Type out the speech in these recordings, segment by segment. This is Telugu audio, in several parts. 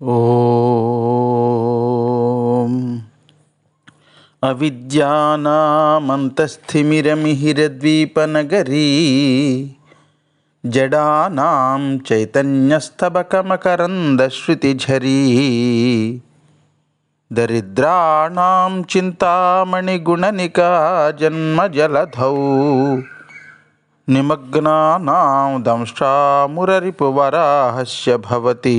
ॐ अविद्यानामन्तस्थिमिरमिहिरद्वीपनगरी जडानां चैतन्यस्तबकमकरन्दश्रुतिझरी दरिद्राणां चिन्तामणिगुणनिका जन्मजलधौ निमग्नानां दंष्ट्रामुररिपुवराहस्य भवति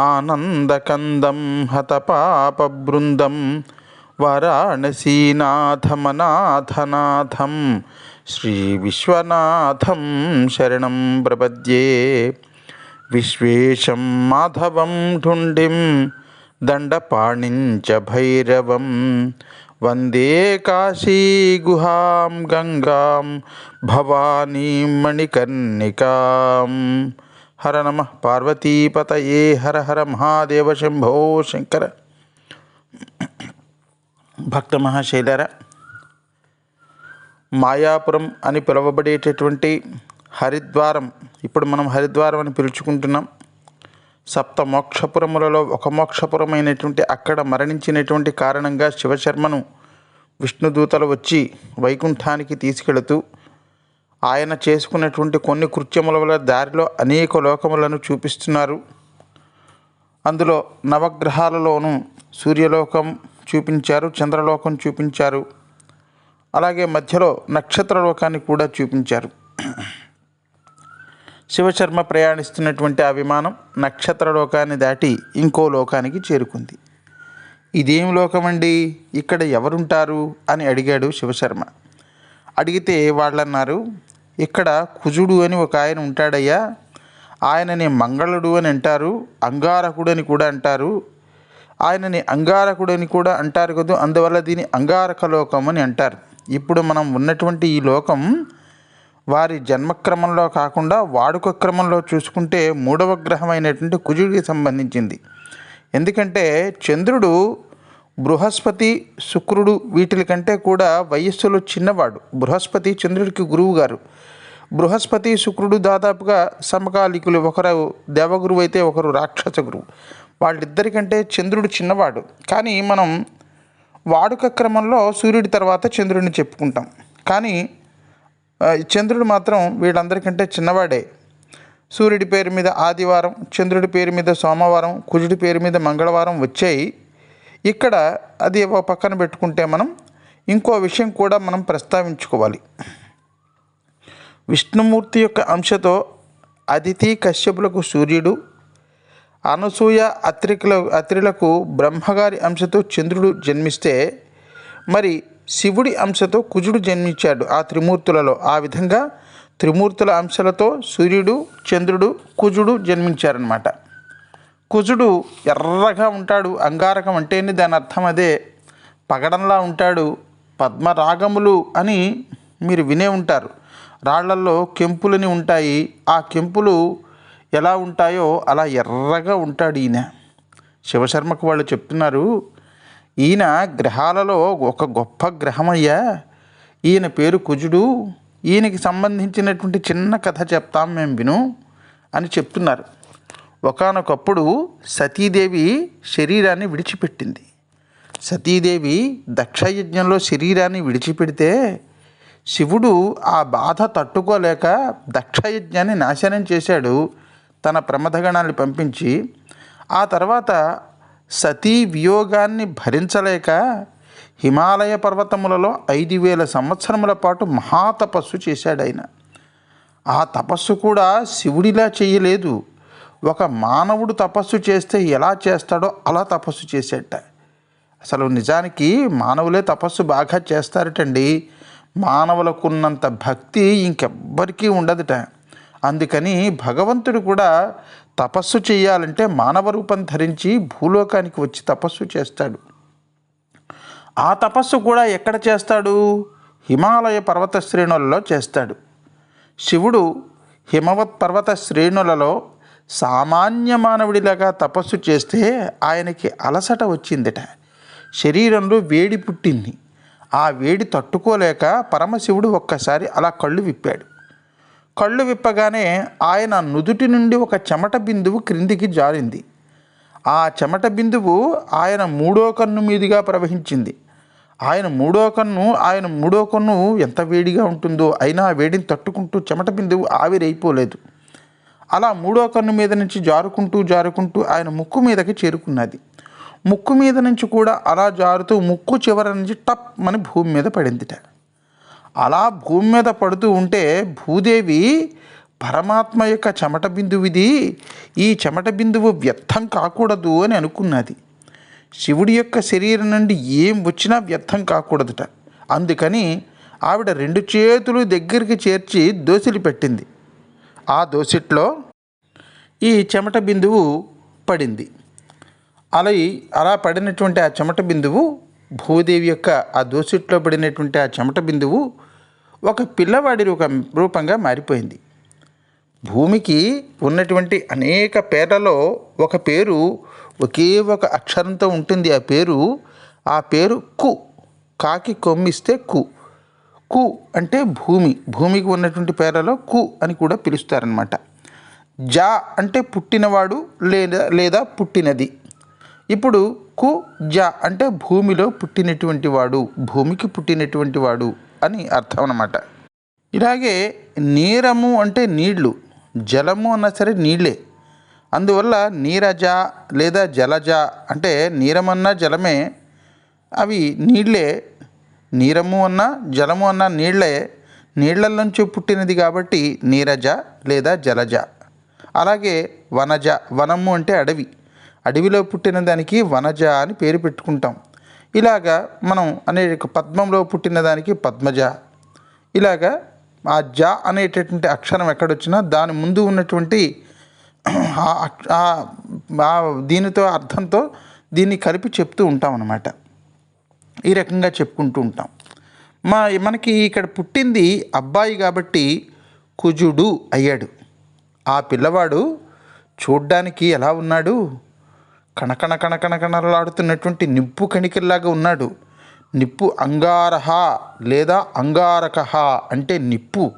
ఆనందకందం హత పాప బృందం వారాణసీనాథమనాథనాథం శ్రీ విశ్వనాథం శరణం ప్రపద్యే. విశ్వేశం మాధవం ఢుండిం దండపాణించ భైరవం. వందే కాశీ గుహాం గంగాం భవానీ మణికర్ణికాం. హర నమ పార్వతీపతయే హర హర మహాదేవ శంభో శంకర. భక్త మహాశైలర మాయాపురం అని పిలువబడేటటువంటి హరిద్వారం ఇప్పుడు మనం హరిద్వారం అని పిలుచుకుంటున్నాం. సప్త మోక్షపురములలో ఒక మోక్షపురమైనటువంటి అక్కడ మరణించినటువంటి కారణంగా శివశర్మను విష్ణుదూతలు వచ్చి వైకుంఠానికి తీసుకెళుతూ ఆయన చేసుకున్నటువంటి కొన్ని కృత్యముల వల్ల దారిలో అనేక లోకములను చూపిస్తున్నారు. అందులో నవగ్రహాలలోనూ సూర్యలోకం చూపించారు చంద్రలోకం చూపించారు. అలాగే మధ్యలో నక్షత్రలోకాన్ని కూడా చూపించారు. శివశర్మ ప్రయాణిస్తున్నటువంటి ఆ విమానం నక్షత్రలోకాన్ని దాటి ఇంకో లోకానికి చేరుకుంది. ఇదేం లోకమండి? ఇక్కడ ఎవరుంటారు? అని అడిగాడు శివశర్మ. అడిగితే వాళ్ళన్నారు ఇక్కడ కుజుడు అని ఒక ఆయన ఉంటాడయ్యా. ఆయనని మంగళుడు అని అంటారు అంగారకుడు అని కూడా అంటారు. ఆయనని అంగారకుడు అని కూడా అంటారు కదా అందువల్ల దీని అంగారక లోకం అని అంటారు. ఇప్పుడు మనం ఉన్నటువంటి ఈ లోకం వారి జన్మక్రమంలో కాకుండా వాడుక క్రమంలో చూసుకుంటే మూడవ గ్రహమైనటువంటి కుజుడికి సంబంధించింది. ఎందుకంటే చంద్రుడు బృహస్పతి శుక్రుడు వీటి కంటే కూడా వయస్సులో చిన్నవాడు. బృహస్పతి చంద్రుడికి గురువు గారు. బృహస్పతి శుక్రుడు దాదాపుగా సమకాలికులు. ఒకరు దేవగురువు అయితే ఒకరు రాక్షస గురువు. వాళ్ళిద్దరికంటే చంద్రుడు చిన్నవాడు. కానీ మనం వాడుక క్రమంలో సూర్యుడి తర్వాత చంద్రుడిని చెప్పుకుంటాం. కానీ చంద్రుడు మాత్రం వీళ్ళందరికంటే చిన్నవాడే. సూర్యుడి పేరు మీద ఆదివారం చంద్రుడి పేరు మీద సోమవారం కుజుడి పేరు మీద మంగళవారం వచ్చాయి. ఇక్కడ అది ఒక పక్కన పెట్టుకుంటే మనం ఇంకో విషయం కూడా మనం ప్రస్తావించుకోవాలి. విష్ణుమూర్తి యొక్క అంశతో అదితి కశ్యపులకు సూర్యుడు అనసూయ అత్రికుల అత్రిలకు బ్రహ్మగారి అంశతో చంద్రుడు జన్మిస్తే మరి శివుడి అంశతో కుజుడు జన్మించాడు ఆ త్రిమూర్తులలో. ఆ విధంగా త్రిమూర్తుల అంశాలతో సూర్యుడు చంద్రుడు కుజుడు జన్మించారనమాట కుజుడు ఎర్రగా ఉంటాడు అంగారకం అంటేనే దాని అర్థం అదే. పగడంలా ఉంటాడు పద్మరాగములు అని మీరు వినే ఉంటారు. రాళ్ళల్లో కెంపులని ఉంటాయి. ఆ కెంపులు ఎలా ఉంటాయో అలా ఎర్రగా ఉంటాడు ఈయన. శివశర్మకు వాళ్ళు చెప్తున్నారు ఈయన గ్రహాలలో ఒక గొప్ప గ్రహమయ్యా. ఈయన పేరు కుజుడు. ఈయనకి సంబంధించినటువంటి చిన్న కథ చెప్తాం మేము విను అని చెప్తున్నారు. ఒకానొకప్పుడు సతీదేవి శరీరాన్ని విడిచిపెట్టింది. సతీదేవి దక్షయజ్ఞంలో శరీరాన్ని విడిచిపెడితే శివుడు ఆ బాధ తట్టుకోలేక దక్షయజ్ఞాన్ని నాశనం చేశాడు తన ప్రమథగణాన్ని పంపించి. ఆ తర్వాత సతీ వియోగాన్ని భరించలేక హిమాలయ పర్వతములలో ఐదు వేల సంవత్సరముల పాటు మహాతపస్సు చేశాడు ఆయన. ఆ తపస్సు కూడా శివుడిలా చేయలేదు. ఒక మానవుడు తపస్సు చేస్తే ఎలా చేస్తాడో అలా తపస్సు చేసేట. అసలు నిజానికి మానవులే తపస్సు బాగా చేస్తారటండి. మానవులకున్నంత భక్తి ఇంకెవ్వరికీ ఉండదుట. అందుకని భగవంతుడు కూడా తపస్సు చేయాలంటే మానవ రూపం ధరించి భూలోకానికి వచ్చి తపస్సు చేస్తాడు. ఆ తపస్సు కూడా ఎక్కడ చేస్తాడు? హిమాలయ పర్వత శ్రేణులలో చేస్తాడు. శివుడు హిమవత్ పర్వత శ్రేణులలో సామాన్య మానవుడిలాగా తపస్సు చేస్తే ఆయనకి అలసట వచ్చిందట. శరీరంలో వేడి పుట్టింది. ఆ వేడి తట్టుకోలేక పరమశివుడు ఒక్కసారి అలా కళ్ళు విప్పాడు. కళ్ళు విప్పగానే ఆయన నుదుటి నుండి ఒక చెమట బిందువు క్రిందికి జారింది. ఆ చెమట బిందువు ఆయన మూడో కన్ను మీదుగా ప్రవహించింది. ఆయన మూడో కన్ను ఆయన మూడో కన్ను ఎంత వేడిగా ఉంటుందో అయినా ఆ వేడిని తట్టుకుంటూ చెమట బిందువు ఆవిరైపోలేదు. అలా మూడో కన్ను మీద నుంచి జారుకుంటూ జారుకుంటూ ఆయన ముక్కు మీదకి చేరుకున్నది. ముక్కు మీద నుంచి కూడా అలా జారుతూ ముక్కు చివర నుంచి టప్ అని భూమి మీద పడిందిట. అలా భూమి మీద పడుతూ ఉంటే భూదేవి పరమాత్మ యొక్క చెమట బిందువిది ఈ చెమట బిందువు వ్యర్థం కాకూడదు అని అనుకున్నది. శివుడి యొక్క శరీరం నుండి ఏం వచ్చినా వ్యర్థం కాకూడదుట. అందుకని ఆవిడ రెండు చేతులు దగ్గరికి చేర్చి దోసిలి పెట్టింది ఆ దోసిట్లో ఈ చెమట బిందువు పడింది. అలా అలా పడినటువంటి ఆ చెమట బిందువు భూదేవి యొక్క ఆ దోసిట్లో పడినటువంటి ఆ చెమట బిందువు ఒక పిల్లవాడి రూపం రూపంగా మారిపోయింది. భూమికి ఉన్నటువంటి అనేక పేర్లలో ఒక పేరు ఒకే ఒక అక్షరంతో ఉంటుంది. ఆ పేరు ఆ పేరు కు కాకి కొమ్మిస్తే కు. కు అంటే భూమి భూమికి ఉన్నటువంటి పేర్లలో కు అని కూడా పిలుస్తారనమాట జా అంటే పుట్టినవాడు లేదా లేదా పుట్టినది. ఇప్పుడు కు జ అంటే భూమిలో పుట్టినటువంటి వాడు భూమికి పుట్టినటువంటి వాడు అని అర్థం అన్నమాట. ఇలాగే నీరము అంటే నీళ్ళు జలము అన్నా సరే నీళ్ళే అందువల్ల నీరజ లేదా జలజ అంటే నీరమన్నా జలమే అవి నీళ్ళే నీరము అన్నా జలము అన్నా నీళ్ళే నీళ్ళ నుంచి పుట్టినది కాబట్టి నీరజ లేదా జలజ. అలాగే వనజ వనము అంటే అడవి. అడవిలో పుట్టిన దానికి వనజ అని పేరు పెట్టుకుంటాం. ఇలాగా మనం అనేక పద్మంలో పుట్టిన దానికి పద్మజ. ఇలాగా ఆ జ అనేటటువంటి అక్షరం ఎక్కడొచ్చినా దాని ముందు ఉన్నటువంటి దీనితో అర్థంతో దీన్ని కలిపి చెప్తూ ఉంటాం అన్నమాట ఈ రకంగా చెప్పుకుంటూ ఉంటాం. మా మనకి ఇక్కడ పుట్టింది అబ్బాయి కాబట్టి కుజుడు అయ్యాడు. ఆ పిల్లవాడు చూడ్డానికి ఎలా ఉన్నాడు? కణకణ కణకణకణలాడుతున్నటువంటి నిప్పు కణికల్లాగా ఉన్నాడు. నిప్పు అంగారహ లేదా అంగారకహ అంటే నిప్పు.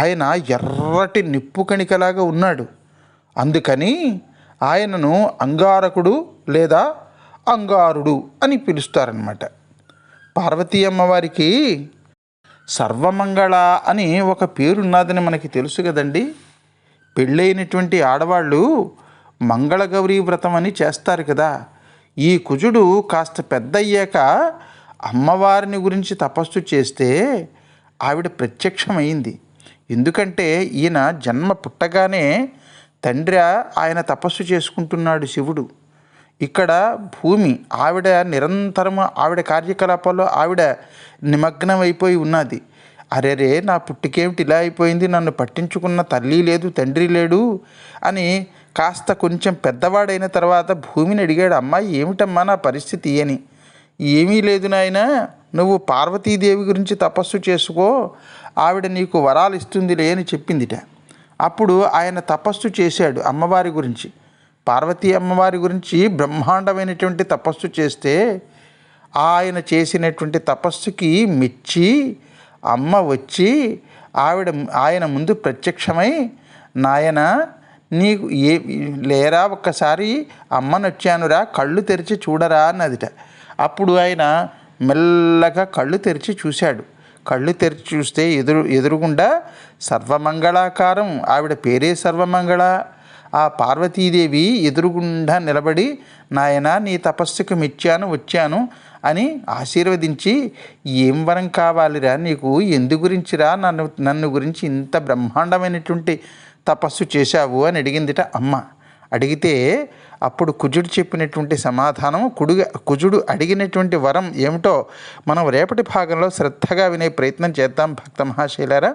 ఆయన ఎర్రటి నిప్పు కణికలాగా ఉన్నాడు. అందుకని ఆయనను అంగారకుడు లేదా అంగారుడు అని పిలుస్తారనమాట పార్వతీ అమ్మవారికి సర్వమంగళ అని ఒక పేరున్నదని మనకి తెలుసు కదండి. పెళ్ళైనటువంటి ఆడవాళ్ళు మంగళగౌరీ వ్రతం అని చేస్తారు కదా. ఈ కుజుడు కాస్త పెద్ద అయ్యాక అమ్మవారిని గురించి తపస్సు చేస్తే ఆవిడ ప్రత్యక్షమైంది. ఎందుకంటే ఈయన జన్మ పుట్టగానే తండ్రి ఆయన తపస్సు చేసుకుంటున్నాడు శివుడు. ఇక్కడ భూమి ఆవిడ నిరంతరం ఆవిడ కార్యకలాపాల్లో ఆవిడ నిమగ్నం అయిపోయి ఉన్నది. అరెరే నా పుట్టికేమిటి ఇలా అయిపోయింది? నన్ను పట్టించుకున్న తల్లి లేదు తండ్రి లేడు అని కాస్త కొంచెం పెద్దవాడైన తర్వాత భూమిని అడిగాడు. అమ్మాయి ఏమిటమ్మా నా పరిస్థితి అని. ఏమీ లేదు నాయన నువ్వు పార్వతీదేవి గురించి తపస్సు చేసుకో ఆవిడ నీకు వరాలు ఇస్తుందిలే అని చెప్పిందిట. అప్పుడు ఆయన తపస్సు చేశాడు అమ్మవారి గురించి. పార్వతీ అమ్మవారి గురించి బ్రహ్మాండమైనటువంటి తపస్సు చేస్తే ఆయన చేసినటువంటి తపస్సుకి మెచ్చి అమ్మ వచ్చి ఆవిడ ఆయన ముందు ప్రత్యక్షమై నాయన నీకు ఏ లేరా ఒక్కసారి? అమ్మ వచ్చానురా కళ్ళు తెరిచి చూడరా అన్నదిట. అప్పుడు ఆయన మెల్లగా కళ్ళు తెరిచి చూశాడు. కళ్ళు తెరిచి చూస్తే ఎదురు ఎదురుగుండా సర్వమంగళాకారం. ఆవిడ పేరే సర్వమంగళ. ఆ పార్వతీదేవి ఎదురుగుండా నిలబడి నాయన నీ తపస్సుకు మెచ్చాను వచ్చాను అని ఆశీర్వదించి ఏం వరం కావాలిరా నీకు? ఎందు గురించిరా నన్ను నన్ను గురించి ఇంత బ్రహ్మాండమైనటువంటి తపస్సు చేశావు? అని అడిగిందిట అమ్మ. అడిగితే అప్పుడు కుజుడు చెప్పినటువంటి సమాధానం కుడుగ కుజుడు అడిగినటువంటి వరం ఏమిటో మనం రేపటి భాగంలో శ్రద్ధగా వినే ప్రయత్నం చేద్దాం భక్త మహాశైలారా.